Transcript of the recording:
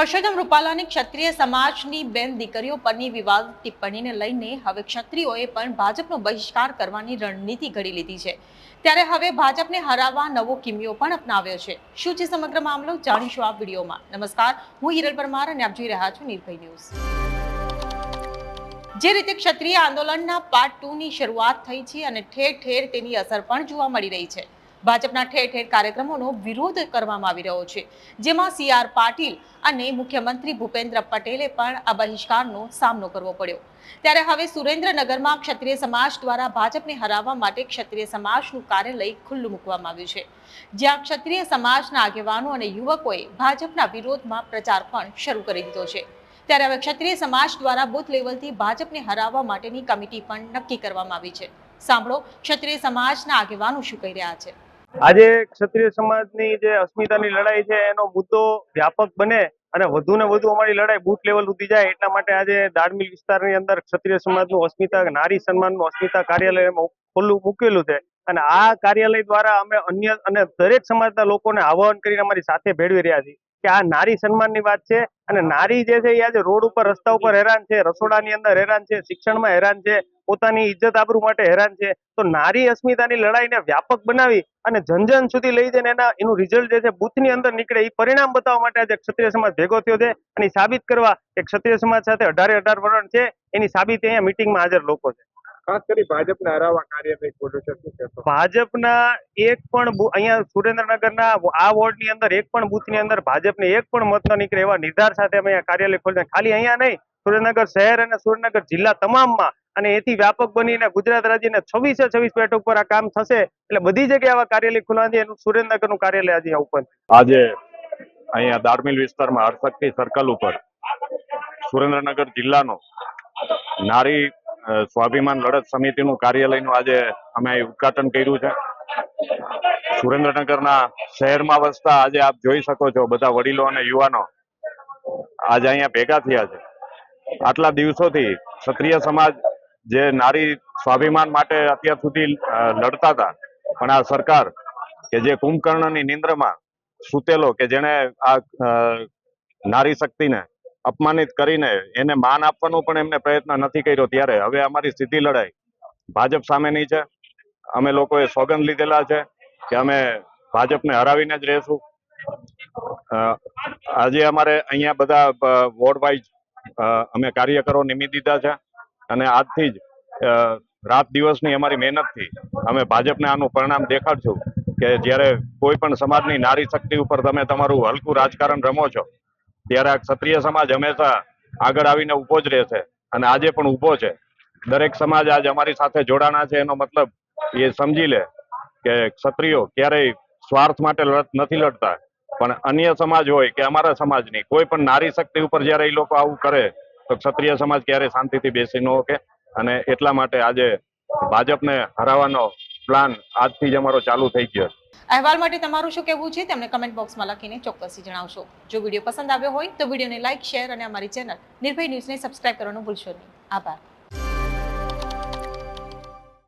પરસોત્તમ રૂપાલાની ક્ષત્રિય સમાજની બેન દીકરીઓ પરની વિવાદ ટિપ્પણીને લઈને હવે ક્ષત્રિયોએ પણ ભાજપનો બહિષ્કાર કરવાની રણનીતિ ઘડી લીધી છે. ત્યારે હવે ભાજપને હરાવવા નવો કિમિયો પણ અપનાવ્યો છે. શું છે સમગ્ર મામલો જાણીશું આ વિડીયોમાં. નમસ્કાર, હું હિરલ પરમાર અને આપ જોઈ રહ્યા છો નિર્ભય ન્યૂઝ. જે રીતે ક્ષત્રિય આંદોલનના પાર્ટ ટુની શરૂઆત થઈ છે અને ઠેર ઠેર તેની અસર પણ જોવા મળી રહી છે. ભાજપના ઠેર ઠેર કાર્યક્રમોનો વિરોધ કરવામાં આવી રહ્યો છે, જેમાં સી આર પાટીલ અને મુખ્યમંત્રી ભૂપેન્દ્ર પટેલે પણ આ બહિષ્કારનો સામનો કરવો પડ્યો. ત્યારે હવે સુરેન્દ્રનગરમાં ક્ષત્રિય સમાજ દ્વારા ભાજપને હરાવવા માટે ક્ષત્રિય સમાજનું કાર્યાલય ખુલ્લું મૂકવામાં આવ્યું છે. જ્યાં ક્ષત્રિય સમાજના આગેવાનો અને યુવકોએ ભાજપના વિરોધમાં પ્રચાર પણ શરૂ કરી દીધો છે. ત્યારે હવે ક્ષત્રિય સમાજ દ્વારા બુથ લેવલથી ભાજપને હરાવવા માટેની કમિટી પણ નક્કી કરવામાં આવી છે. સાંભળો, ક્ષત્રિય સમાજના આગેવાનો શું કહી રહ્યા છે. આજે ક્ષત્રિય સમાજની જે અસ્મિતાની લડાઈ છે, એનો મુદ્દો વ્યાપક બને અને વધુ ને વધુ અમારી લડાઈ બૂથ લેવલ સુધી જાય, એટલા માટે આજે દાડમિલ વિસ્તારની અંદર ક્ષત્રિય સમાજનું અસ્મિતા, નારી સન્માનનું અસ્મિતા કાર્યાલય એમાં ખુલ્લું મૂકેલું છે. અને આ કાર્યાલય દ્વારા અમે અન્ય અને દરેક સમાજના લોકોને આહવાન કરીને અમારી સાથે ભેળવી રહ્યા છીએ કે આ નારી સન્માનની વાત છે અને નારી જે છે એ આજે રોડ ઉપર, રસ્તા ઉપર હેરાન છે, રસોડાની અંદર હેરાન છે, શિક્ષણમાં હેરાન છે પોતાની ઇજ્જત આબરૂ માટે હેરાન છે. તો નારી અસ્મિતાની લડાઈને વ્યાપક બનાવી અને જન જન સુધી લઈ જઈને એના એનું રિઝલ્ટ જે છે બુથની અંદર નીકળે એ પરિણામ બતાવવા માટે આજે ક્ષત્રિય સમાજ ભેગો થયો છે અને સાબિત કરવા કે ક્ષત્રિય સમાજ સાથે અઢારે અઢાર વર્ણ છે. એની સાબિતી અહીંયા મિટિંગમાં હાજર લોકો છે. ખાસ કરી ભાજપને હરાવવા કાર્યવાહી ખોલ્યું છે શું કહેશો? ભાજપના એક પણ અહીંયા સુરેન્દ્રનગરના આ વોર્ડની અંદર એક પણ બુથની અંદર ભાજપને એક પણ મત ન નીકળે એવા નિર્ધાર સાથે અમે અહીંયા કાર્યાલય ખોલ્યા ખાલી અહીંયા નહીં સુરેન્દ્રનગર શહેર અને સુરેન્દ્રનગર જિલ્લા તમામમાં અને એથી વ્યાપક બનીને ગુજરાત રાજ્યના છવ્વીસે છવ્વીસ બેઠક પર આ કામ થશે. એટલે બધી જગ્યાએ આવા કાર્યાલય ખુલવા છે એનું સુરેન્દ્રનગરનું કાર્યાલય આજે ઓપન આજે અહીંયા દાર્મિલ વિસ્તારમાં હરશક્તિ સર્કલ ઉપર સુરેન્દ્રનગર જિલ્લાનો નારી સ્વાભિમાન લડત સમિતિનું કાર્યાલયનું આજે અમે ઉદઘાટન કર્યું છે. સુરેન્દ્રનગરના શહેરમાં વસતા આજે આપ જોઈ શકો છો બધા વડીલો અને યુવાનો આજે અહીંયા ભેગા થયા છે. આટલા દિવસોથી ક્ષત્રિય સમાજ જે નારી સ્વાભિમાન માટે અત્યાર સુધી લડતા હતા. પણ આ સરકાર કે જે કુંભકર્ણની નિંદ્રમાં સૂતેલો કે જેણે આ નારી શક્તિને અપમાનિત કરીને એને માન આપવાનો પણ એમને પ્રયત્ન નથી કર્યો ત્યારે. હવે અમારી સીધી લડાઈ ભાજપ સામેની છે. અમે લોકોએ સોગંદ લીધેલા છે કે અમે ભાજપને હરાવીને જ રહેશું. આજે અમારે અહીંયા બધા વોર્ડ વાઇઝ અમે કાર્યકરો નિમી દીધા છે. અને આજથી જ રાત દિવસની અમારી મહેનતથી અમે ભાજપને આનું પરિણામ દેખાડશું કે જ્યારે કોઈ પણ સમાજની નારી શક્તિ ઉપર તમે તમારું હલકું રાજકારણ રમો છો, ત્યારે આ ક્ષત્રિય સમાજ હંમેશા આગળ આવીને ઊભો જ રહેશે અને આજે પણ ઊભો છે. દરેક સમાજ આજ અમારી સાથે જોડાણા છે, એનો મતલબ એ સમજી લે કે ક્ષત્રિયો ક્યારેય સ્વાર્થ માટે નથી લડતા. પણ અન્ય સમાજ હોય કે અમારા સમાજની કોઈ પણ નારી શક્તિ ઉપર જ્યારે એ લોકો આવું કરે તો ક્ષત્રિય સમાજ ક્યારેય શાંતિથી બેસી ન શકે? અને એટલા માટે આજે ભાજપને હરાવવાનો પ્લાન આજથી જ અમારો ચાલુ થઈ ગયો અહેવાલ માટે તમારું શું કહેવું છે? તેમને કમેન્ટ બોક્સમાં લખીને ચોક્કસથી જણાવશો. જો વીડિયો પસંદ આવ્યો હોય તો વિડીયોને લાઇક શેર અને અમારી ચેનલ નિર્ભય ન્યૂઝને સબસ્ક્રાઇબ કરવાનું ભૂલશો નહીં. આભાર.